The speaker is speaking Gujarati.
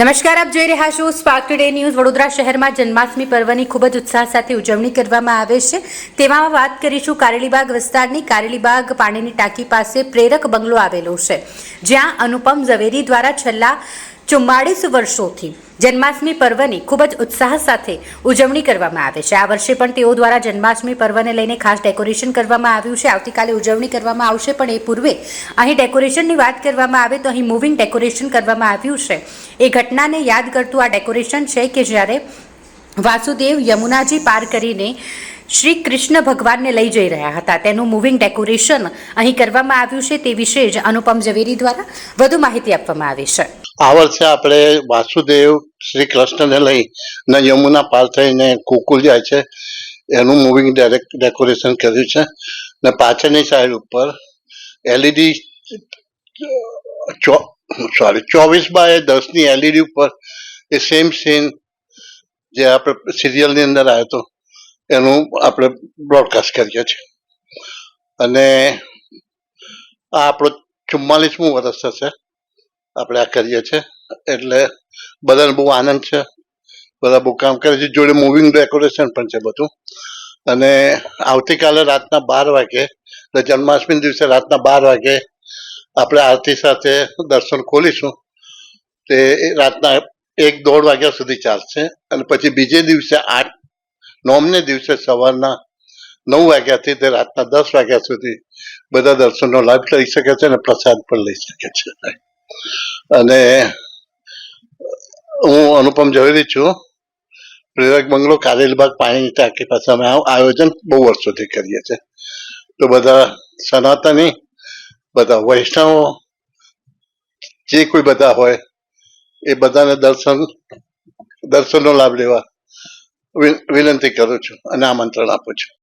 નમસ્કાર, આપ જોઈ રહ્યા છો સ્પાર્ક ટુડે ન્યૂઝ વડોદરા શહેરમાં જન્માષ્ટમી પર્વની ખૂબ જ ઉત્સાહ સાથે ઉજવણી કરવામાં આવે છે. તેમાં વાત કરીશું કારેલીબાગ વિસ્તારની. કારેલીબાગ પાણીની ટાંકી પાસે પ્રેરક બંગલો આવેલો છે, જ્યાં અનુપમ ઝવેરી દ્વારા છેલ્લા ચુમ્માળીસ વર્ષોથી જન્માષ્ટમી પર્વની ખૂબ જ ઉત્સાહ સાથે ઉજવણી કરવામાં આવે છે. આ વર્ષે પણ તેઓ દ્વારા જન્માષ્ટમી પર્વને લઈને ખાસ ડેકોરેશન કરવામાં આવ્યું છે. આવતીકાલે ઉજવણી કરવામાં આવશે, પણ એ પૂર્વે અહીં ડેકોરેશનની વાત કરવામાં આવે તો અહીં મૂવિંગ ડેકોરેશન કરવામાં આવ્યું છે. એ ઘટનાને યાદ કરતું આ ડેકોરેશન છે કે જ્યારે વાસુદેવ યમુનાજી પાર કરીને શ્રી કૃષ્ણ ભગવાનને લઈ જઈ રહ્યા હતા, તેનું મૂવિંગ ડેકોરેશન અહીં કરવામાં આવ્યું છે. તે વિશે જ અનુપમ ઝવેરી દ્વારા વધુ માહિતી આપવામાં આવી છે. આ વર્ષે આપણે વાસુદેવ શ્રી કૃષ્ણને લઈ ને યમુના પાર થઈને ગોકુલ જાય છે. એનું મૂવિંગ ડાયરેક્ટ ડેકોરેશન કર્યું છે. ને પાછળની સાઈડ ઉપર એલઈડી સોરી ચોવીસ બાય દસની એલઈડી ઉપર એ સેમ સીન જે આપણે સિરિયલની અંદર આવ્યો હતો, એનું આપણે બ્રોડકાસ્ટ કરીએ છીએ. અને આ આપણો ચુમ્માલીસમું વર્ષ થશે. આપણે આ કરીએ છીએ. એટલે બધાને બહુ આનંદ છે. બધા બહુ કામ કરે છે. જોડે મૂવિંગ ડેકોરેશન પણ છે બધું. અને આવતીકાલે રાતના બાર વાગે, એટલે જન્માષ્ટમી દિવસે રાતના બાર વાગે આપણે આરતી સાથે દર્શન ખોલીશું. તે રાતના એક દોઢ વાગ્યા સુધી ચાલશે. અને પછી બીજે દિવસે આઠ નોમને દિવસે સવારના નવ વાગ્યાથી તે રાતના દસ વાગ્યા સુધી બધા દર્શનનો લાભ લઈ શકે છે અને પ્રસાદ પણ લઈ શકે છે. અને હું અનુપમ ઝવેરી છું. પ્રેરક બંગલો કારેલબાગ પાણી ટાંકી પાસે અમે આયોજન બહુ વર્ષોથી કરીએ છીએ. તો બધા સનાતની, બધા વૈષ્ણવો, જે કોઈ બધા હોય, એ બધાને દર્શન, દર્શનનો લાભ લેવા વિનંતી કરું છું અને આમંત્રણ આપું છું.